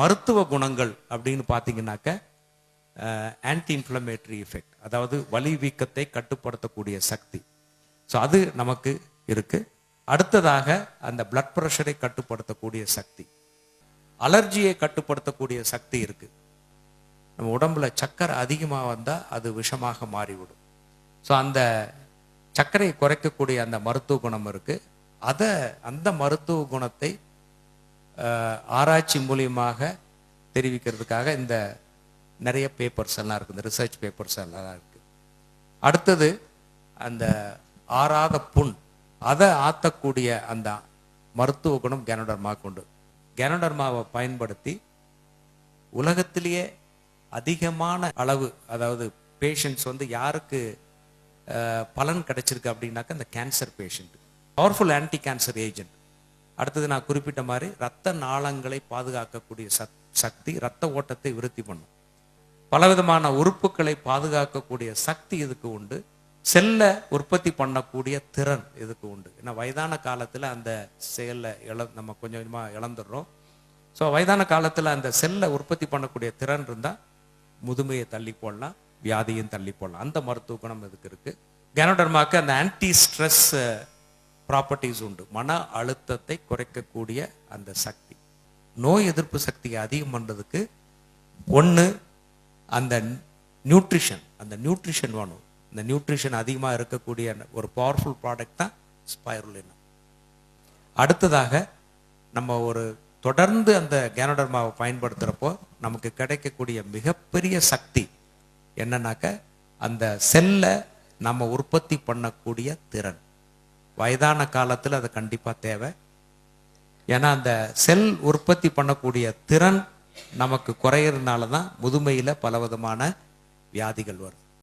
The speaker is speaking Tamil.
மருத்துவ குணங்கள் அப்படின்னு பார்த்தீங்கன்னாக்க ஆன்டி இன்ஃப்ளமேட்டரி எஃபெக்ட் அதாவது வலி வீக்கத்தை கட்டுப்படுத்தக்கூடிய சக்தி. ஸோ அது நமக்கு இருக்கு. அடுத்ததாக அந்த பிளட் ப்ரெஷரை கட்டுப்படுத்தக்கூடிய சக்தி. அலர்ஜியை கட்டுப்படுத்தக்கூடிய சக்தி இருக்கு. நம்ம உடம்புல சக்கரை அதிகமாக வந்தால் அது விஷமாக மாறிவிடும். ஸோ அந்த சர்க்கரையை குறைக்கக்கூடிய அந்த மருத்துவ குணம் இருக்கு. அதை அந்த மருத்துவ குணத்தை ஆராய்ச்சி மூலியமாக தெரிவிக்கிறதுக்காக இந்த நிறைய பேப்பர்ஸ் எல்லாம் இருக்குது இந்த ரிசர்ச் பேப்பர்ஸ் எல்லாம் இருக்குது அடுத்தது அந்த ஆறாத புண் அதை ஆற்றக்கூடிய அந்த மருத்துவ குணம் கேனோடர்மா கொண்டு கேனோடர்மாவை பயன்படுத்தி உலகத்திலேயே அதிகமான அளவு அதாவது பேஷண்ட்ஸ் வந்து யாருக்கு பலன் கிடைச்சிருக்கு அப்படின்னாக்கா இந்த cancer patient powerful anti cancer agent அடுத்தது நான் குறிப்பிட்ட மாதிரி ரத்த நாளங்களை பாதுகாக்கக்கூடிய சக் சக்தி ரத்த ஓட்டத்தை விருத்தி பண்ணும். பலவிதமான உறுப்புகளை பாதுகாக்கக்கூடிய சக்தி இதுக்கு உண்டு. செல்ல உற்பத்தி பண்ணக்கூடிய திறன் இதுக்கு உண்டு. ஏன்னா வயதான காலத்தில் அந்த செயலை இழ நம்ம கொஞ்சம் கொஞ்சமாக இழந்துடுறோம். ஸோ வயதான காலத்தில் அந்த செல்லை உற்பத்தி பண்ணக்கூடிய திறன் இருந்தால் முதுமையை தள்ளி போடலாம் வியாதியும் தள்ளி போடலாம். அந்த மருத்துவ குணம் இதுக்கு இருக்குது கேனோடர்மாக்கு அந்த ஆன்டி ஸ்ட்ரெஸ் ப்ராப்பர்ட்டிஸ் உண்டு. மன அழுத்தத்தை குறைக்கக்கூடிய அந்த சக்தி. நோய் எதிர்ப்பு சக்தியை அதிகம் பண்ணுறதுக்கு ஒன்று அந்த நியூட்ரிஷன் அந்த நியூட்ரிஷன் வேணும். இந்த நியூட்ரிஷன் அதிகமாக இருக்கக்கூடிய ஒரு பவர்ஃபுல் ப்ராடக்ட் தான் ஸ்பைருலினா அடுத்ததாக நம்ம ஒரு தொடர்ந்து அந்த கேனோடர்மாவை பயன்படுத்துகிறப்போ நமக்கு கிடைக்கக்கூடிய மிகப்பெரிய சக்தி என்னன்னாக்க அந்த செல்லை நம்ம உற்பத்தி பண்ணக்கூடிய திறன். வயதான காலத்தில் அது கண்டிப்பாக தேவை. ஏன்னா அந்த செல் உற்பத்தி பண்ணக்கூடிய திறன் நமக்கு குறையிறதுனால தான் முதுமையில் பலவிதமான வியாதிகள் வரும்